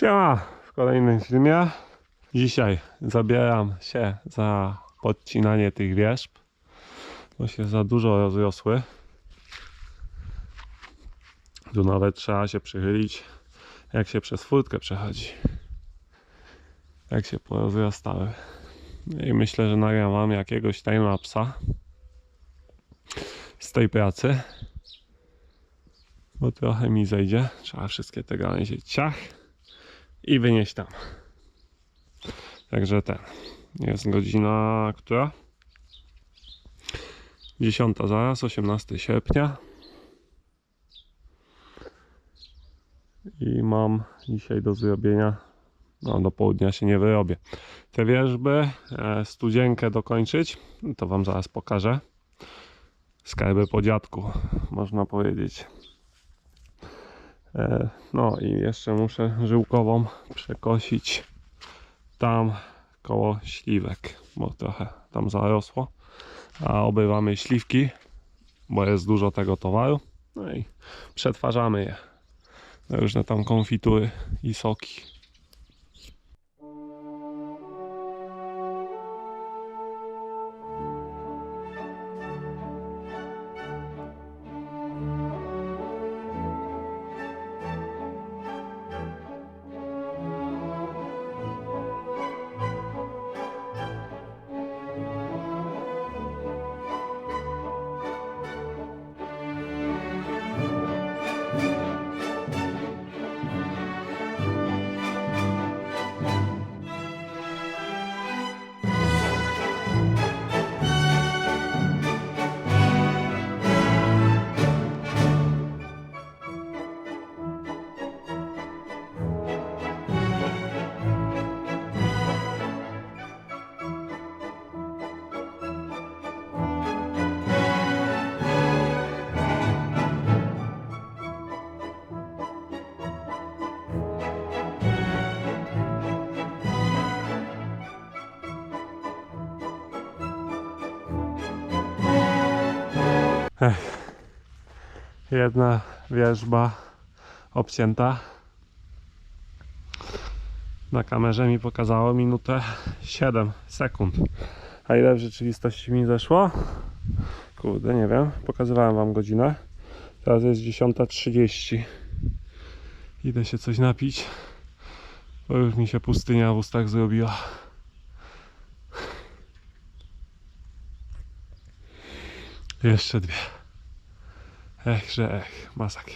Siema w kolejnym filmie. Dzisiaj zabieram się za podcinanie tych wierzb, bo się za dużo rozrosły. Tu nawet trzeba się przychylić, jak się przez furtkę przechodzi. Jak się porozrastały. No I myślę, że nagram jakiegoś timelapsa z tej pracy. Bo trochę mi zejdzie. Trzeba wszystkie te gałęzie ciach i wynieść tam. Także ten. Jest godzina która? 10 zaraz, 18 sierpnia. I mam dzisiaj do zrobienia. No, do południa się nie wyrobię. Te wierzby, e, studzienkę dokończyć, to Wam zaraz pokażę. Skarby po dziadku, można powiedzieć. E, No i jeszcze muszę żyłkową przekosić tam koło śliwek, bo trochę tam zarosło. A obywamy śliwki, bo jest dużo tego towaru. No i przetwarzamy je na różne tam konfitury i soki. Jedna wierzba obcięta. Na kamerze mi pokazało minutę 7 sekund. A ile w rzeczywistości mi zeszło? Kurde, nie wiem. Pokazywałem wam godzinę. Teraz jest 10.30. Idę się coś napić, bo już mi się pustynia w ustach zrobiła. Jeszcze dwie. Ech, że ech, masakra.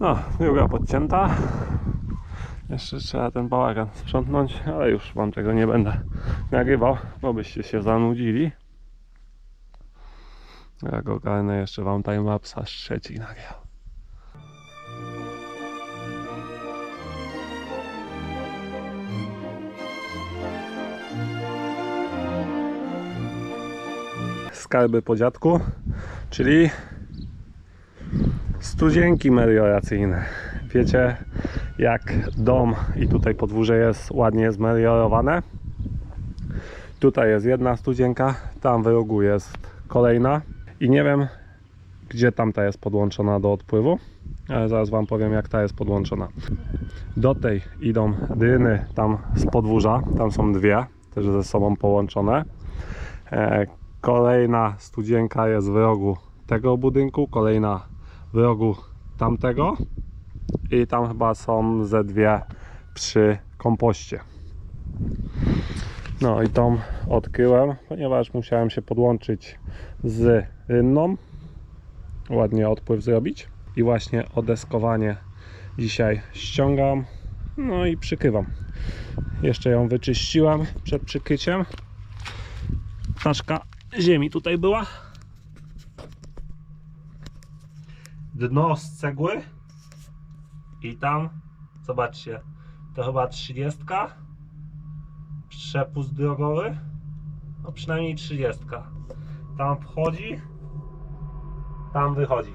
No, druga podcięta. Jeszcze trzeba ten bałagan sprzątnąć, ale już wam tego nie będę nagrywał, bo byście się zanudzili. Jak ogarnę jeszcze wam timelapsa z trzeci nagrał. Skarby po dziadku, czyli studzienki melioracyjne. Wiecie jak dom i tutaj podwórze jest ładnie zmeliorowane. Tutaj jest jedna studzienka, tam w rogu jest kolejna i nie wiem gdzie tamta jest podłączona do odpływu, ale zaraz wam powiem jak ta jest podłączona. Do tej idą dyny tam z podwórza, tam są dwie, też ze sobą połączone. E, kolejna studzienka jest w rogu tego budynku, kolejna w rogu tamtego i tam chyba są ze dwie przy kompoście. No i tą odkryłem, ponieważ musiałem się podłączyć z rynną. Ładnie odpływ zrobić. I właśnie odeskowanie dzisiaj ściągam. No i przykrywam. Jeszcze ją wyczyściłem przed przykryciem. Taszka ziemi tutaj była. Dno z cegły. I tam, zobaczcie, to chyba 30 przepust drogowy. No przynajmniej 30. Tam wchodzi, tam wychodzi.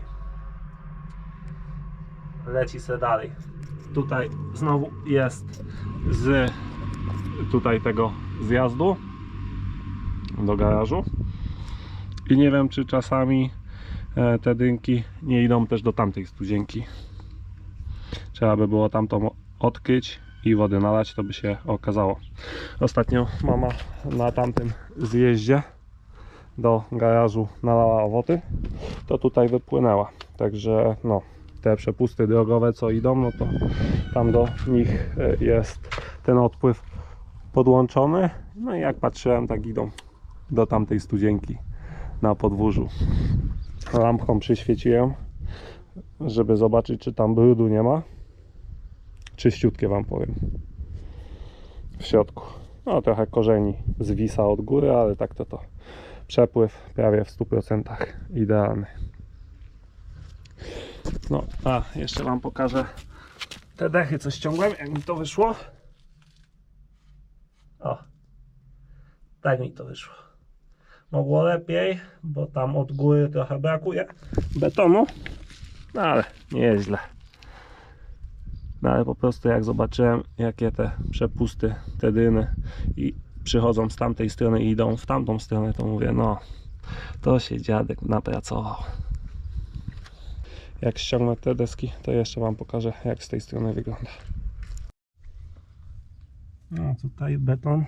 leci se dalej. Tutaj znowu jest z tutaj tego zjazdu do garażu. I nie wiem, czy czasami e, te dynki nie idą też do tamtej studzienki. Trzeba by było tamtą odkryć i wody nalać, to by się okazało. Ostatnio mama na tamtym zjeździe do garażu nalała wody, to tutaj wypłynęła. Także no, te przepusty drogowe co idą, no to tam do nich e, jest ten odpływ podłączony. No i jak patrzyłem, tak idą do tamtej studzienki na podwórzu. Lampką przyświeciłem, żeby zobaczyć, czy tam brudu nie ma. Czyściutkie wam powiem. W środku. No trochę korzeni zwisa od góry, ale tak to to przepływ prawie w 100% idealny. No, a jeszcze wam pokażę te dechy, co ściągłem, jak mi to wyszło. O, tak mi to wyszło. Mogło lepiej, bo tam od góry trochę brakuje betonu, no ale nie jest źle. No ale po prostu jak zobaczyłem, jakie te przepusty, te dyny i przychodzą z tamtej strony i idą w tamtą stronę, to mówię, no to się dziadek napracował. Jak ściągnę te deski, to jeszcze Wam pokażę, jak z tej strony wygląda. No tutaj beton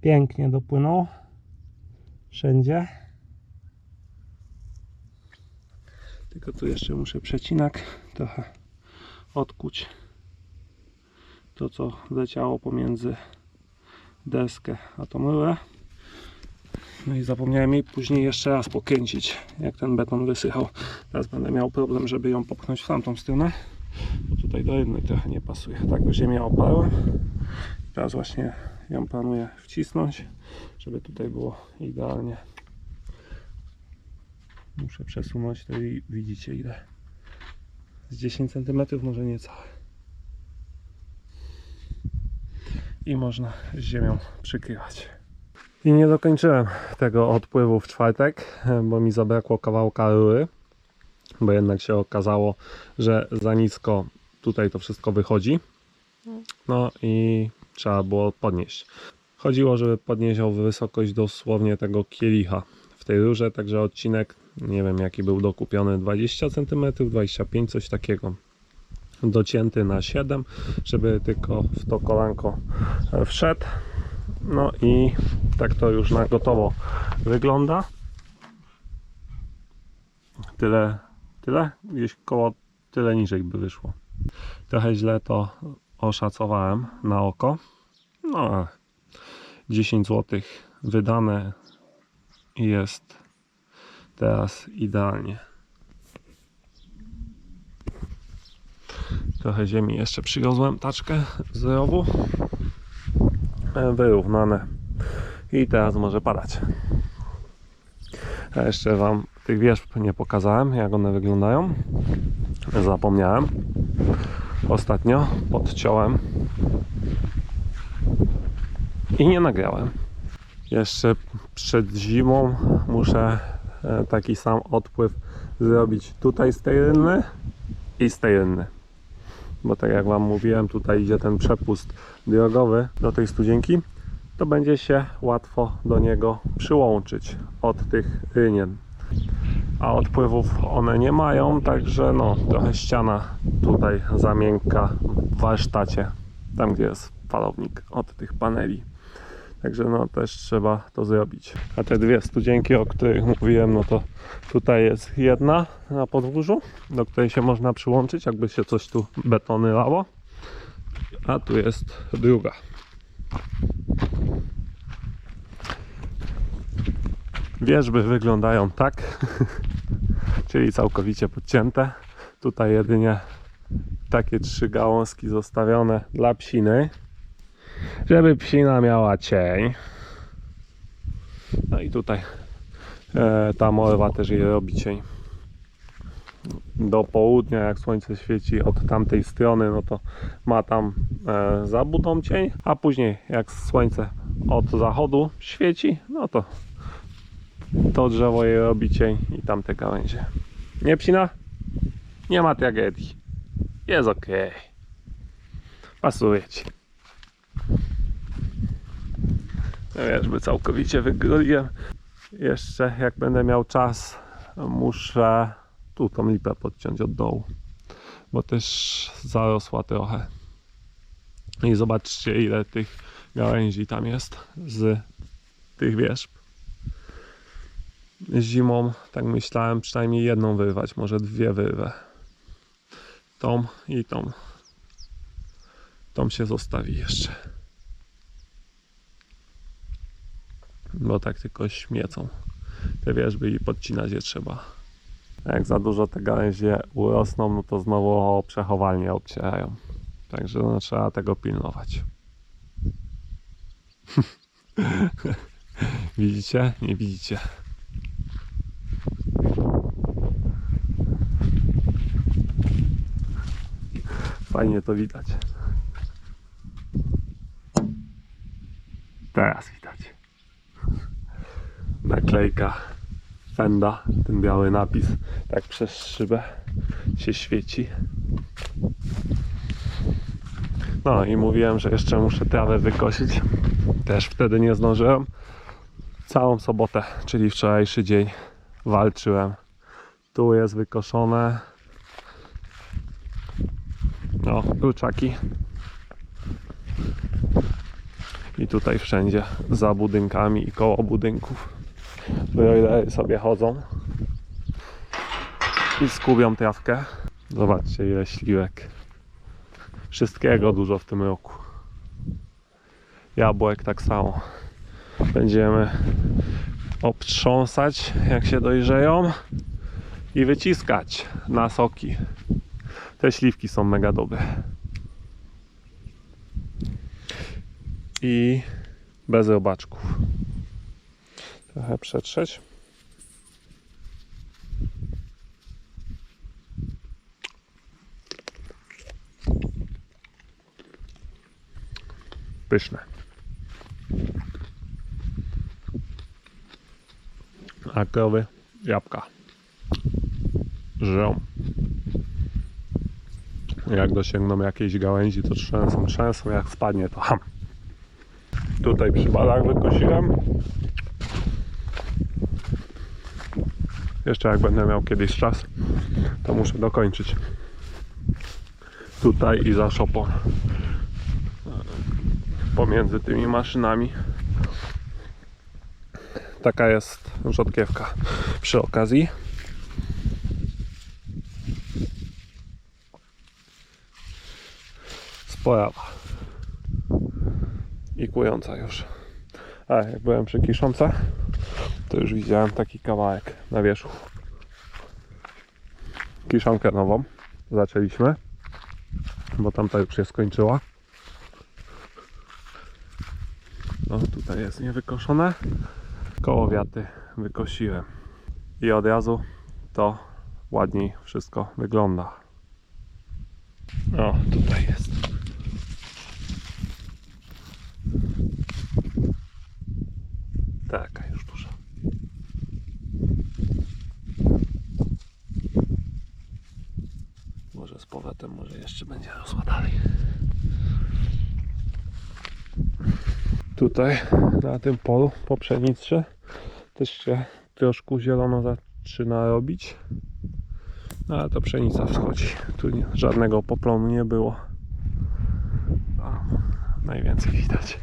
pięknie dopłynął wszędzie. Tylko tu jeszcze muszę przecinak trochę odkuć to co leciało pomiędzy deskę a tą rurę. No i zapomniałem jej później jeszcze raz pokręcić, jak ten beton wysychał. Teraz będę miał problem, żeby ją popchnąć w tamtą stronę, bo tutaj do jednej trochę nie pasuje. Tak do ziemię oparłem. Teraz właśnie ją planuję wcisnąć, żeby tutaj było idealnie. Muszę przesunąć to i widzicie ile. Z 10 cm, może niecałe. I można z ziemią przykrywać. I nie dokończyłem tego odpływu w czwartek, bo mi zabrakło kawałka rury, bo jednak się okazało, że za nisko tutaj to wszystko wychodzi. No i trzeba było podnieść. Chodziło, żeby podnieść o wysokość dosłownie tego kielicha w tej rurze, także odcinek, nie wiem jaki był dokupiony, 20 cm, 25 coś takiego. Docięty na 7, żeby tylko w to kolanko e, wszedł. No i tak to już na gotowo wygląda. Tyle, tyle? Gdzieś koło tyle niżej by wyszło. Trochę źle to oszacowałem na oko. No, ale 10 zł wydane jest teraz idealnie. Trochę ziemi jeszcze przywiozłem, taczkę z rowu. E, Wyrównane. I teraz może padać. A jeszcze Wam tych wierzb nie pokazałem, jak one wyglądają. Zapomniałem. Ostatnio podciąłem i nie nagrałem. Jeszcze przed zimą muszę taki sam odpływ zrobić tutaj z tej rynny i z tej rynny. Bo tak jak Wam mówiłem, tutaj idzie ten przepust drogowy do tej studzienki, to będzie się łatwo do niego przyłączyć od tych rynien. A odpływów one nie mają, także no trochę ściana tutaj za miękka w warsztacie, tam gdzie jest falownik od tych paneli. Także no też trzeba to zrobić. A te dwie studzienki, o których mówiłem, no to tutaj jest jedna na podwórzu, do której się można przyłączyć, jakby się coś tu betony lało. A tu jest druga. Wierzby wyglądają tak, czyli całkowicie podcięte. Tutaj jedynie takie trzy gałązki zostawione dla psiny żeby psina miała cień. No i tutaj e, ta morwa też jej robi cień. Do południa, jak słońce świeci od tamtej strony, no to ma tam e, za budą cień, a później jak słońce od zachodu świeci, no to to drzewo jej robi cień i tamte gałęzie. Nie psina? Nie ma tragedii. Jest ok. Pasuje ci. No wiesz, by całkowicie wygoliłem. Jeszcze jak będę miał czas, muszę tu tą lipę podciąć od dołu, bo też zarosła trochę. I zobaczcie ile tych gałęzi tam jest z tych wierzb. Zimą, tak myślałem, przynajmniej jedną wyrwać, może dwie wyrwę. Tą i tą. Tą się zostawi jeszcze. Bo tak tylko śmiecą te wierzby i podcinać je trzeba. Jak za dużo te gałęzie urosną, no to znowu o przechowalnię obcierają. Także no, trzeba tego pilnować. widzicie? Nie widzicie. Fajnie to widać. Teraz widać. Naklejka Fenda, ten biały napis, tak przez szybę się świeci. No i mówiłem, że jeszcze muszę trawę wykosić. Też wtedy nie zdążyłem. Całą sobotę, czyli wczorajszy dzień, walczyłem. Tu jest wykoszone. No, kurczaki. I tutaj wszędzie, za budynkami i koło budynków. Broilery sobie chodzą i skubią trawkę. Zobaczcie ile śliwek. Wszystkiego dużo w tym roku. Jabłek tak samo. Będziemy obtrząsać jak się dojrzeją i wyciskać na soki. Te śliwki są mega dobre. I bez robaczków. Trochę przetrzeć. Pyszne. A krowy jabłka. Żrą. Jak dosięgną jakiejś gałęzi, to trzęsą, trzęsą. Jak spadnie, to ham. Tutaj przy balach wykosiłem. Jeszcze jak będę miał kiedyś czas, to muszę dokończyć. Tutaj i za szopą. Pomiędzy tymi maszynami. Taka jest rzodkiewka przy okazji. Sporawa. I kująca już. A jak byłem przy kiszące, to już widziałem taki kawałek na wierzchu. Kiszonkę nową zaczęliśmy, bo tamta już się skończyła. No tutaj jest niewykoszone. Koło wiaty wykosiłem. I od razu to ładniej wszystko wygląda. O, tutaj jest. Taka już duża. Może z powrotem, może jeszcze będzie rosła dalej. Tutaj na tym polu po pszenicy też się troszkę zielono zaczyna robić. No, ale to pszenica wschodzi. Tu nie, żadnego poplonu nie było. A, najwięcej widać.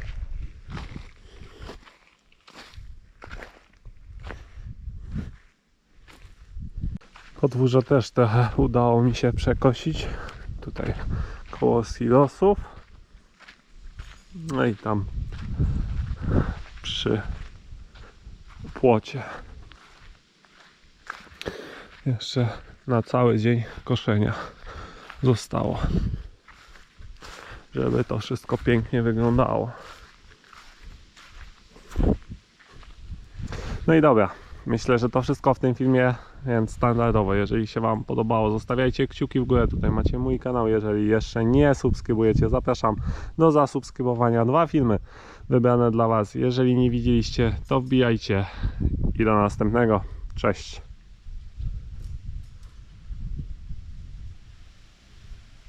Podwórze też trochę udało mi się przekosić. Tutaj koło silosów. No i tam przy płocie. Jeszcze na cały dzień koszenia zostało. Żeby to wszystko pięknie wyglądało. No i dobra. Myślę, że to wszystko w tym filmie, więc standardowo. Jeżeli się Wam podobało, zostawiajcie kciuki w górę. Tutaj macie mój kanał. Jeżeli jeszcze nie subskrybujecie, zapraszam do zasubskrybowania. Dwa filmy wybrane dla Was. Jeżeli nie widzieliście, to wbijajcie i do następnego. Cześć.